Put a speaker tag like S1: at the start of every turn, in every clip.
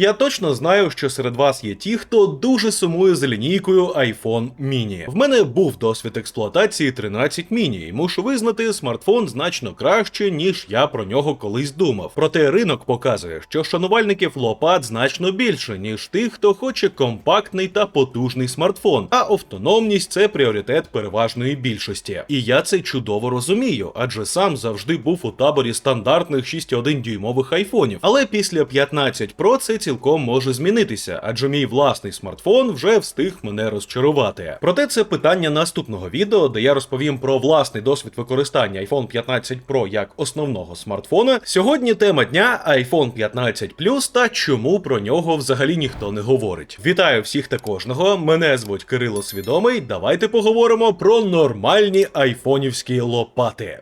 S1: Я точно знаю, що серед вас є ті, хто дуже сумує за лінійкою iPhone mini. В мене був досвід експлуатації 13 mini, і мушу визнати, смартфон значно краще, ніж я про нього колись думав. Проте ринок показує, що шанувальників лопат значно більше, ніж тих, хто хоче компактний та потужний смартфон. А автономність це пріоритет переважної більшості. І я це чудово розумію, адже сам завжди був у таборі стандартних 6,1 дюймових айфонів. Але після 15 Pro це цілком може змінитися, адже мій власний смартфон вже встиг мене розчарувати. Проте це питання наступного відео, де я розповім про власний досвід використання iPhone 15 Pro як основного смартфона. Сьогодні тема дня iPhone 15 Plus та чому про нього взагалі ніхто не говорить. Вітаю всіх та кожного. Мене звуть Кирило Свідомий. Давайте поговоримо про нормальні айфонівські лопати.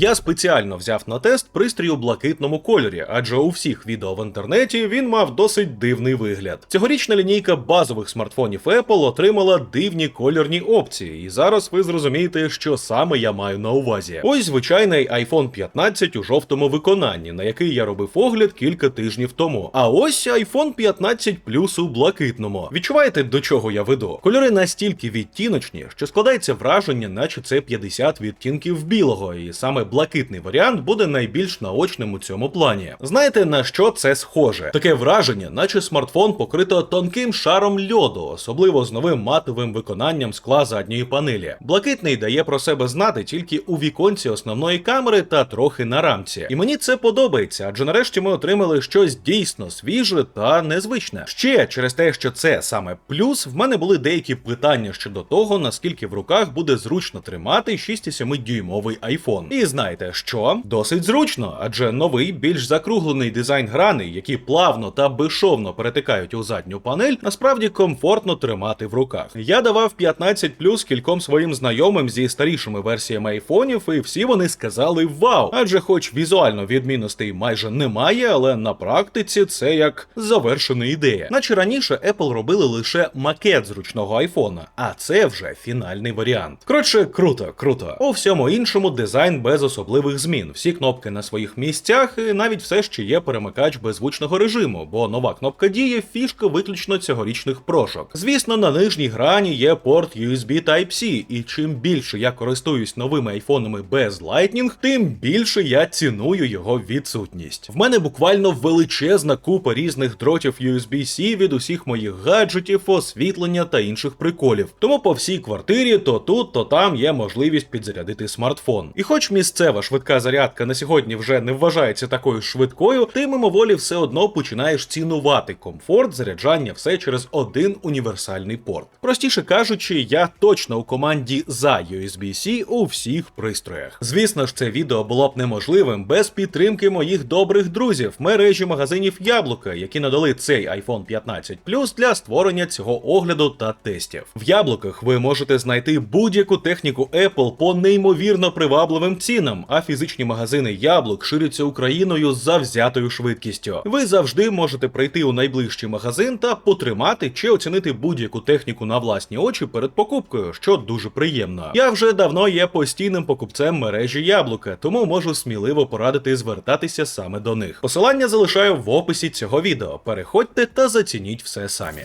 S1: Я спеціально взяв на тест пристрій у блакитному кольорі, адже у всіх відео в інтернеті він мав досить дивний вигляд. Цьогорічна лінійка базових смартфонів Apple отримала дивні кольорні опції, і зараз ви зрозумієте, що саме я маю на увазі. Ось звичайний iPhone 15 у жовтому виконанні, на який я робив огляд кілька тижнів тому. А ось iPhone 15 Plus у блакитному. Відчуваєте, до чого я веду? Кольори настільки відтіночні, що складається враження, наче це 50 відтінків білого, і саме блакитний варіант буде найбільш наочним у цьому плані. Знаєте на що це схоже? Таке враження, наче смартфон покрито тонким шаром льоду, особливо з новим матовим виконанням скла задньої панелі. Блакитний дає про себе знати тільки у віконці основної камери та трохи на рамці. І мені це подобається, адже нарешті ми отримали щось дійсно свіже та незвичне. Ще через те, що це саме плюс, в мене були деякі питання щодо того, наскільки в руках буде зручно тримати 6,7 дюймовий iPhone. І знаєте що? Досить зручно, адже новий, більш закруглений дизайн грани, які плавно та безшовно перетикають у задню панель, насправді комфортно тримати в руках. Я давав 15 плюс кільком своїм знайомим зі старішими версіями айфонів, і всі вони сказали вау! Адже, хоч візуально відмінностей майже немає, але на практиці це як завершена ідея. Наче раніше Apple робили лише макет зручного айфона, а це вже фінальний варіант. Коротше, круто, круто. У всьому іншому дизайн без особливих змін. Всі кнопки на своїх місцях, і навіть все ще є перемикач беззвучного режиму, бо нова кнопка діє фішка виключно цьогорічних прошок. Звісно, на нижній грані є порт USB Type-C, і чим більше я користуюсь новими айфонами без Lightning, тим більше я ціную його відсутність. В мене буквально величезна купа різних дротів USB-C від усіх моїх гаджетів, освітлення та інших приколів. Тому по всій квартирі то тут, то там є можливість підзарядити смартфон. І хоч місцева швидка зарядка на сьогодні вже не вважається такою швидкою, ти мимоволі все одно починаєш цінувати комфорт заряджання все через один універсальний порт. Простіше кажучи, я точно у команді за USB-C у всіх пристроях. Звісно ж, це відео було б неможливим без підтримки моїх добрих друзів, мережі магазинів Яблука, які надали цей iPhone 15 Plus для створення цього огляду та тестів. В яблуках ви можете знайти будь-яку техніку Apple по неймовірно привабливим цінам, а фізичні магазини яблук ширяться Україною з завзятою швидкістю. Ви завжди можете прийти у найближчий магазин та потримати чи оцінити будь-яку техніку на власні очі перед покупкою, що дуже приємно. Я вже давно є постійним покупцем мережі яблука, тому можу сміливо порадити звертатися саме до них. Посилання залишаю в описі цього відео. Переходьте та зацініть все самі.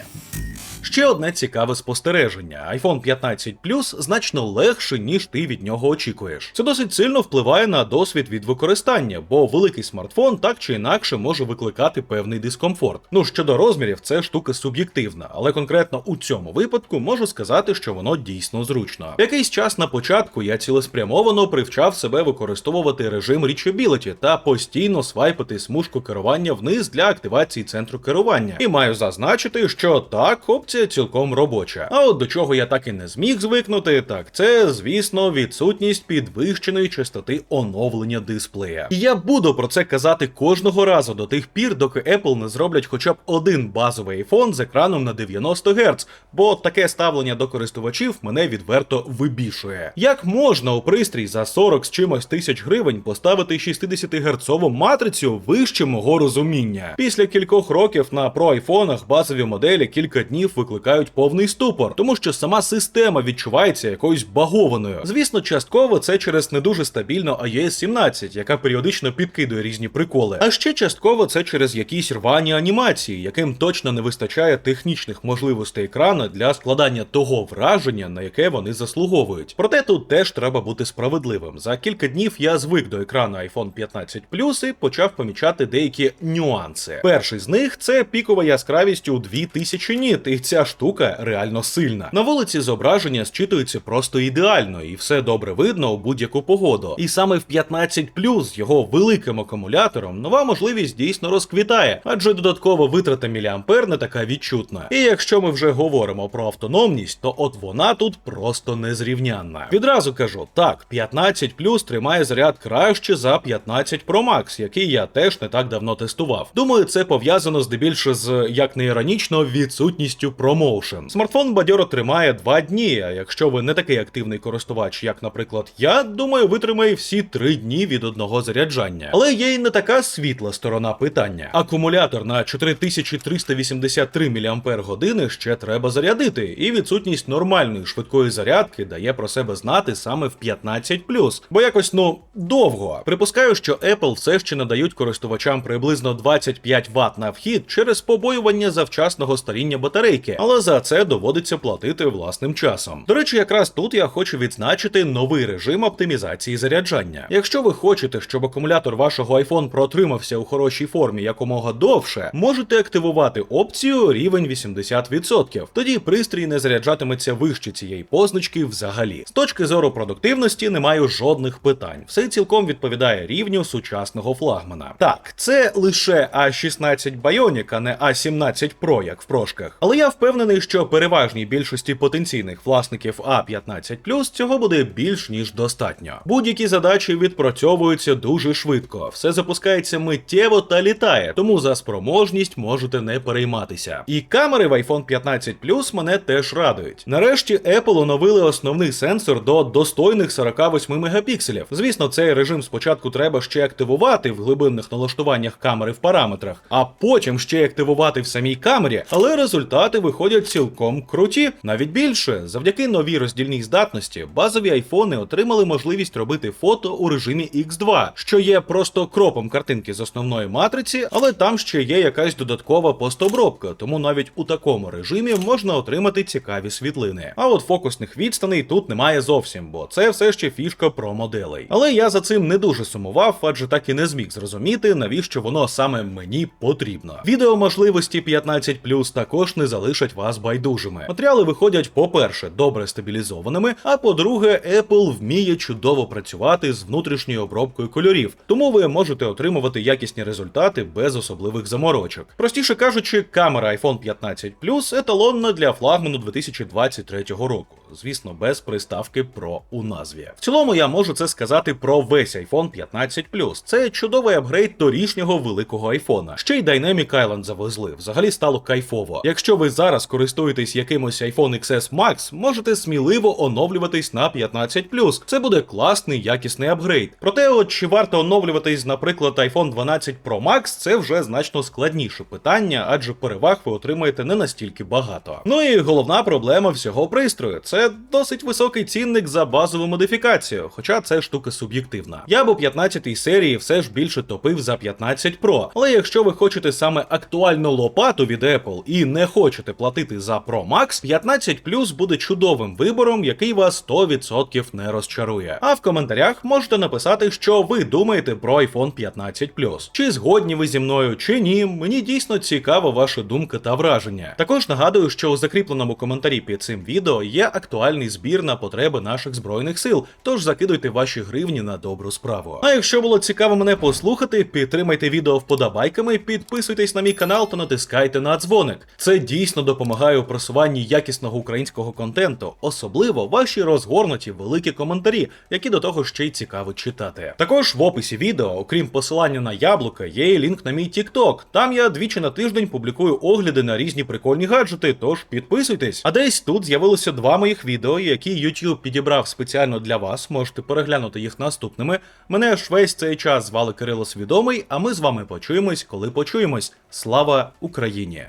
S1: Ще одне цікаве спостереження: iPhone 15 Plus значно легше, ніж ти від нього очікуєш. Це досить сильно впливає на досвід від використання, бо великий смартфон так чи інакше може викликати певний дискомфорт. Ну щодо розмірів, це штука суб'єктивна, але конкретно у цьому випадку можу сказати, що воно дійсно зручно. Якийсь час на початку я цілеспрямовано привчав себе використовувати режим Reachability та постійно свайпити смужку керування вниз для активації центру керування. І маю зазначити, що так, опція цілком робоча. А от до чого я так і не зміг звикнути, так це, звісно, відсутність підвищеної частоти оновлення дисплея. І я буду про це казати кожного разу до тих пір, доки Apple не зроблять хоча б один базовий iPhone з екраном на 90 Гц, бо таке ставлення до користувачів мене відверто вибішує. Як можна у пристрій за 40 з чимось тисяч гривень поставити 60 герцову матрицю вище мого розуміння? Після кількох років на про айфонах базові моделі кілька днів виконують викликають повний ступор, тому що сама система відчувається якоюсь багованою. Звісно, частково це через не дуже стабільну iOS 17, яка періодично підкидує різні приколи. А ще частково це через якісь рвані анімації, яким точно не вистачає технічних можливостей екрана для складання того враження, на яке вони заслуговують. Проте тут теж треба бути справедливим. За кілька днів я звик до екрану iPhone 15 Plus і почав помічати деякі нюанси. Перший з них це пікова яскравість у 2000 ніт, і ця штука реально сильна. На вулиці зображення зчитується просто ідеально, і все добре видно у будь-яку погоду. І саме в 15 з його великим акумулятором нова можливість дійсно розквітає, адже додаткова витрата міліампер не така відчутна. І якщо ми вже говоримо про автономність, то от вона тут просто незрівнянна. Відразу кажу, так, 15 тримає заряд краще за 15 Pro Max, який я теж не так давно тестував. Думаю, це пов'язано здебільше з як не іронічно відсутністю промоушен. Смартфон бадьоро тримає 2 дні. А якщо ви не такий активний користувач, як, наприклад, я, думаю, витримає всі 3 дні від одного заряджання. Але є й не така світла сторона питання. Акумулятор на 4383 мАч ще треба зарядити, і відсутність нормальної швидкої зарядки дає про себе знати саме в 15 бо якось ну довго. Припускаю, що Apple все ще надають користувачам приблизно 25 Вт на вхід через побоювання завчасного старіння батарейки, але за це доводиться платити власним часом. До речі, якраз тут я хочу відзначити новий режим оптимізації заряджання. Якщо ви хочете, щоб акумулятор вашого iPhone протримався у хорошій формі якомога довше, можете активувати опцію рівень 80%. Тоді пристрій не заряджатиметься вище цієї позначки взагалі. З точки зору продуктивності не маю жодних питань. Все цілком відповідає рівню сучасного флагмана. Так, це лише A16 Bionic, а не A17 Pro, як в прошках. Але я впевнений, що переважній більшості потенційних власників A15 цього буде більш ніж достатньо. Будь-які задачі відпрацьовуються дуже швидко, все запускається миттєво та літає, тому за спроможність можете не перейматися. І камери в iPhone 15 Plus мене теж радують. Нарешті Apple оновили основний сенсор до достойних 48 мегапікселів. Звісно, цей режим спочатку треба ще активувати в глибинних налаштуваннях камери в параметрах, а потім ще активувати в самій камері, але результати виходять цілком круті. Навіть більше, завдяки новій роздільній здатності, базові айфони отримали можливість робити фото у режимі X2, що є просто кропом картинки з основної матриці, але там ще є якась додаткова постобробка, тому навіть у такому режимі можна отримати цікаві світлини. А от фокусних відстаней тут немає зовсім, бо це все ще фішка про моделей. Але я за цим не дуже сумував, адже так і не зміг зрозуміти, навіщо воно саме мені потрібно. Відео можливості 15 також не залишать вас байдужими. Матеріали виходять, по-перше, добре стабілізованими, а по-друге, Apple вміє чудово працювати з внутрішньою обробкою кольорів, тому ви можете отримувати якісні результати без особливих заморочок. Простіше кажучи, камера iPhone 15 Plus еталонна для флагману 2023 року. Звісно, без приставки Pro у назві. В цілому я можу це сказати про весь iPhone 15 Plus. Це чудовий апгрейд торішнього великого айфона. Ще й Dynamic Island завезли. Взагалі стало кайфово. Якщо ви зараз користуєтесь якимось iPhone XS Max, можете сміливо оновлюватись на 15 Це буде класний якісний апгрейд. Проте, от чи варто оновлюватись, наприклад, iPhone 12 Pro Max, це вже значно складніше питання, адже переваг ви отримаєте не настільки багато. Ну і головна проблема всього пристрою це досить високий цінник за базову модифікацію, хоча це штука суб'єктивна. Я б у 15 серії все ж більше топив за 15 Pro, але якщо ви хочете саме актуальну лопату від Apple і не хочете платити за Pro Max, 15 Plus буде чудовим вибором, який вас 100% не розчарує. А в коментарях можете написати, що ви думаєте про iPhone 15 Чи згодні ви зі мною, чи ні. Мені дійсно цікава ваша думка та враження. Також нагадую, що у закріпленому коментарі під цим відео є актуальний збір на потреби наших збройних сил. Тож закидуйте ваші гривні на добру справу. А якщо було цікаво мене послухати, підтримайте відео вподобайками, підписуйтесь на мій канал та натискайте на дзвоник. Це дійсно допомагає у просуванні якісного українського контенту, особливо ваші розгорнуті великі коментарі, які до того ще й цікаво читати. Також в описі відео, окрім посилання на яблука, є і лінк на мій TikTok. Там я двічі на тиждень публікую огляди на різні прикольні гаджети, тож підписуйтесь. А десь тут з'явилося два моїх відео, які YouTube підібрав спеціально для вас. Можете переглянути їх наступними. Мене ж весь цей час звали Кирило Свідомий, а ми з вами почуємось, коли почуємось. Слава Україні!